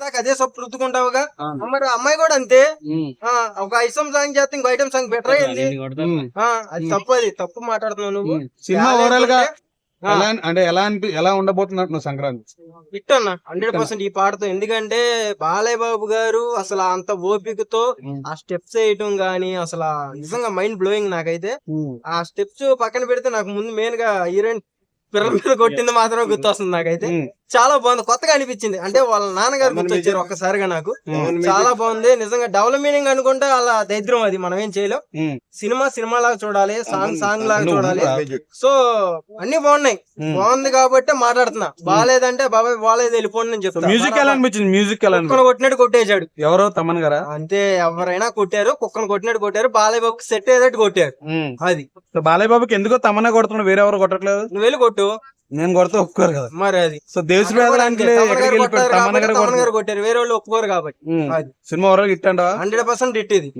దాకా అదే సొప్పు రుద్దుకుంటావుగా. మరి అమ్మాయి కూడా అంతే. ఒక ఐటమ్ సాంగ్ చేస్తే ఇంకో ఐటమ్ సాంగ్ బెటర్ అయింది అది తప్పు అది. తప్పు మాట్లాడుతున్నావు నువ్వు. సినిమా ఓవరాల్గా అంటే ఎలా అనిపి ఎలా ఉండబోతుంది అంటున్నావు సంక్రాంతి? హిట్ అన్న హండ్రెడ్ పర్సెంట్ ఈ పాటతో. ఎందుకంటే బాలయ్య బాబు గారు అసలు అంత ఓపికతో ఆ స్టెప్స్ వేయటం గానీ అసలు నిజంగా మైండ్ బ్లోయింగ్ నాకైతే. ఆ స్టెప్స్ పక్కన పెడితే నాకు ముందు మెయిన్గా హీరోయిన్ పిల్లల మీద కొట్టింది మాత్రమే గుర్తొస్తుంది నాకైతే. చాలా బాగుంది. కొత్తగా అనిపించింది. అంటే వాళ్ళ నాన్నగారు గుర్తొచ్చారు ఒక్కసారిగా నాకు. చాలా బాగుంది. నిజంగా డబుల్ మీనింగ్ అనుకుంటే అలా దరిద్రం అది. మనం ఏం చేయలేం. సినిమా సినిమా లాగా చూడాలి సాంగ్ సాంగ్ లాగా చూడాలి. సో అన్ని బాగున్నాయి. బాగుంది కాబట్టి మాట్లాడుతున్నా. బాగాలేదంటే బాబాయ్ బాగాలేదు వెళ్ళిపోండి నేను చెప్తాను మ్యూజిక్ ఎలా అనిపించింది. మ్యూజిక్ ఎలా కొట్టినట్టు కొట్టేశాడు. ఎవరో తమన్ గారా? అంతే ఎవరైనా కొట్టారు. కుక్కను కొట్టినట్టు కొట్టారు. బాలయ్య బాబుకి సెట్ అయ్యేటట్టు కొట్టారు. అది. సో బాలయ్య బాబుకి ఎందుకో తమన్నా కొడుతున్నాడు. వేరే ఎవరు కొట్టట్లేదు? నువ్వు వెళ్ళి కొట్టు. నేను కొడితే ఒప్పుకోరు కదా. మరి అది. సో దేశ కొట్టారు. వేరే వాళ్ళు ఒప్పుకోరు కాబట్టి. సినిమా హిట్ అంటావా? హండ్రెడ్ పర్సెంట్ ఇట్ ఇది.